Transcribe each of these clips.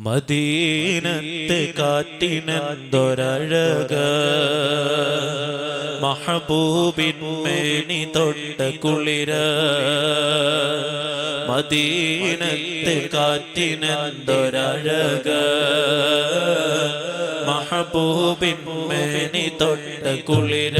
മദീനത്ത് കാറ്റിനെന്തൊരഴക? മഹബൂബിന്മേണി തൊട്ട കുളിര. മദീനത്ത് കാറ്റിനെന്തൊരഴക? മഹബൂബിന്മേണി തൊട്ട കുളിര.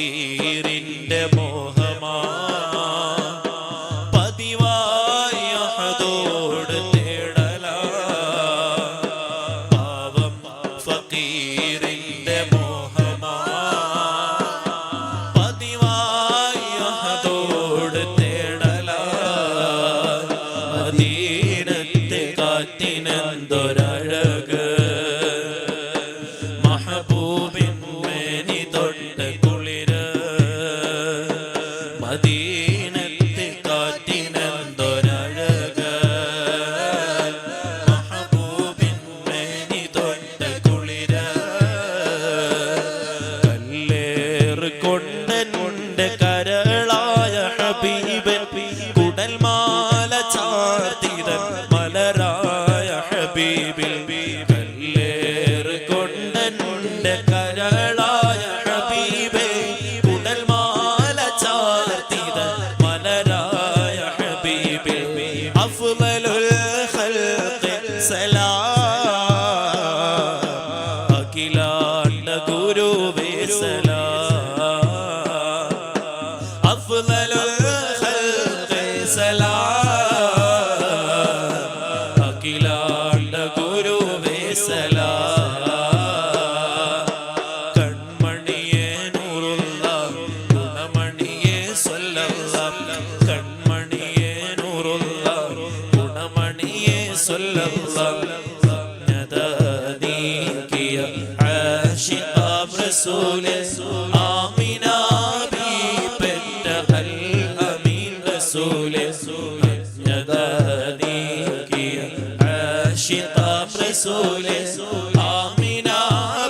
ती കൊണ്ടെന്നുണ്ട് കരളായ ഹബീബ് കുടൽമാല ചാർത്തിതൻ മലരായ ഹബീബിൽ. കല്ലേറ് കരളായ ഹബീബ് കുടൽമാല ചാർത്തിതൻ മലരായ ഹബീബിൽ. അഫ്ളലുൽ ഖൽഖി സലാം. അഖിലാണ്ട ഗുണമണിയേ സ്വല്ലല്ല നദാനീകിയ ആശിഖാബ് റസൂലേ ആമിന ബി പെറ്റ അൽ അമീൻ റസൂലേ നദാനീകിയ ആശിഖാബ് റസൂലേ ആമിന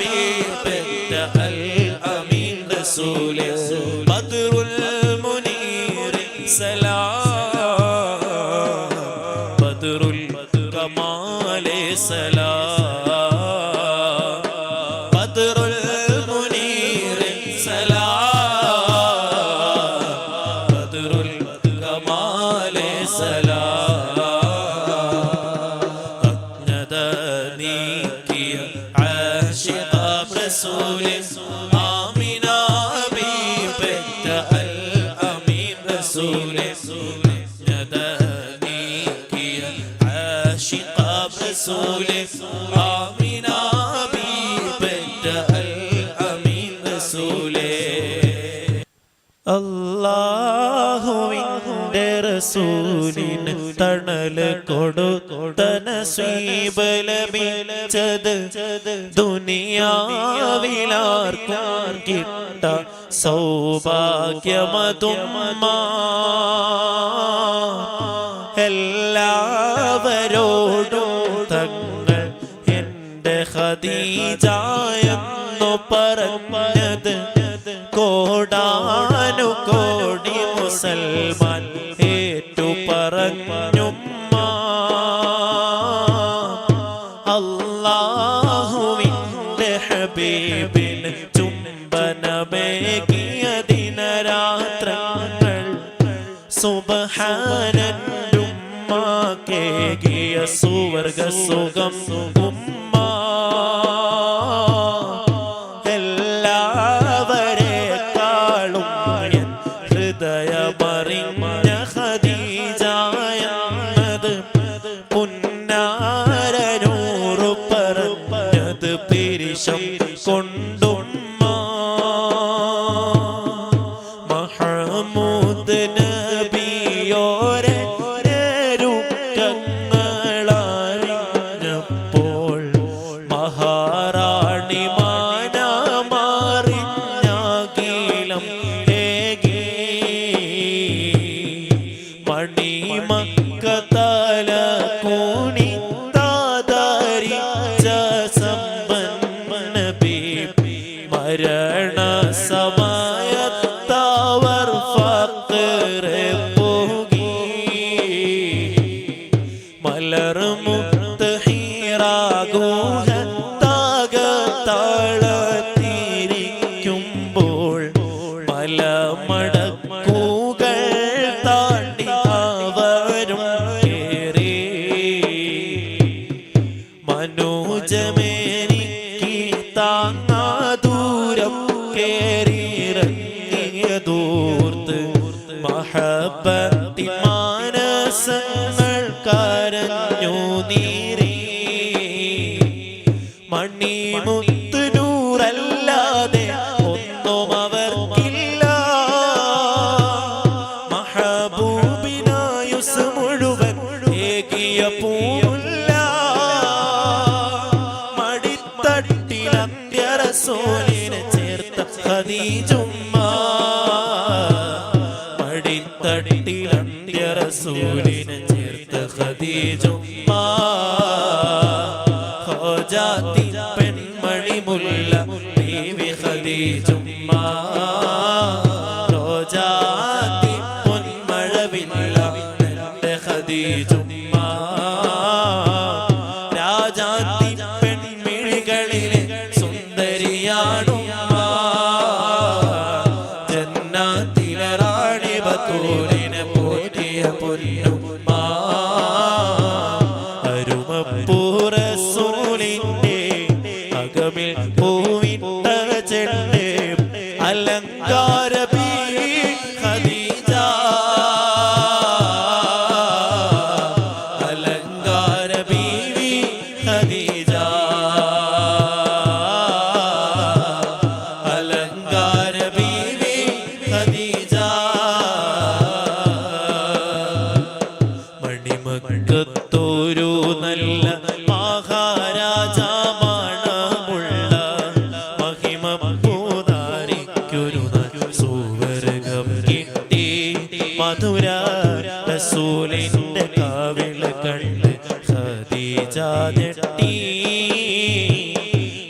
ബി പെറ്റ അൽ അമീൻ റസൂലേ ബദ്റുൽ മുനീർ സലാം السلام റസൂലേ ആമിന ബി പെറ്റ അൽ അമീൻ റസൂലേ. അല്ലാഹുവിന്റെ റസൂലിന് തണൽ കൊടുത്തന സ്വീബലമിച്ചത് ദുനിയാവിലാർക്കും കിട്ട സൗഭാഗ്യമതുമ്മ. ഖദീജായെന്നു പറഞ്ഞത് കോടാനു കോടി മുസൽമാൻ ഏറ്റു പറഞ്ഞുമ്മ അല്ലാഹുവിന്റെ ഹബീബിന് ചുംബനമേകിയ ദിനരാത്രങ്ങൾ സുബഹാനുമ്മ കേകിയ സുവർഗ സുഖം മലർമുത്ത് ഹീറാഗൂഹ താകത്താളത്തിരിക്കുമ്പോൾ മലമടക്കൂകൾ താണ്ടി അവരും കേറി മനോജമേനിക്ക് താങ്ങാ ദൂരം കേറിയിറങ്ങിയതോർത്ത് മഹബത്തി മാനസങ്ങൾ നീ ചുമ്മാ മടിത്തടിയിലൂരിന് മധുര റസൂലിന്റെ കാവിള കണ്ട് ഖദീജ ഞെട്ടി.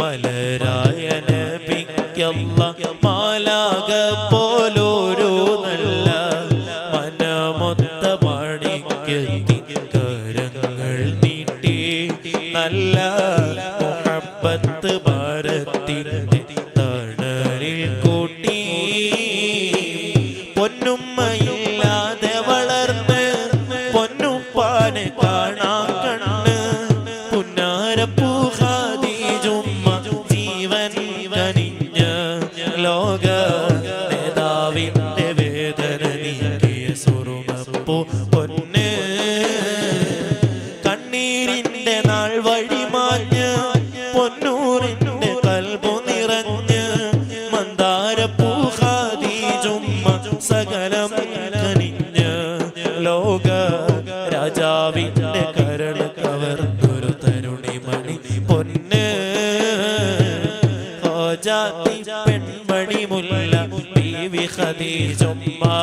മലരായ നബിക്കല്ല മാലാക പോലൊരു നല്ല മനമൊത്ത പണിക്ക് കരങ്ങൾ നീട്ടി. നല്ല മുഹബത്ത് জম্মা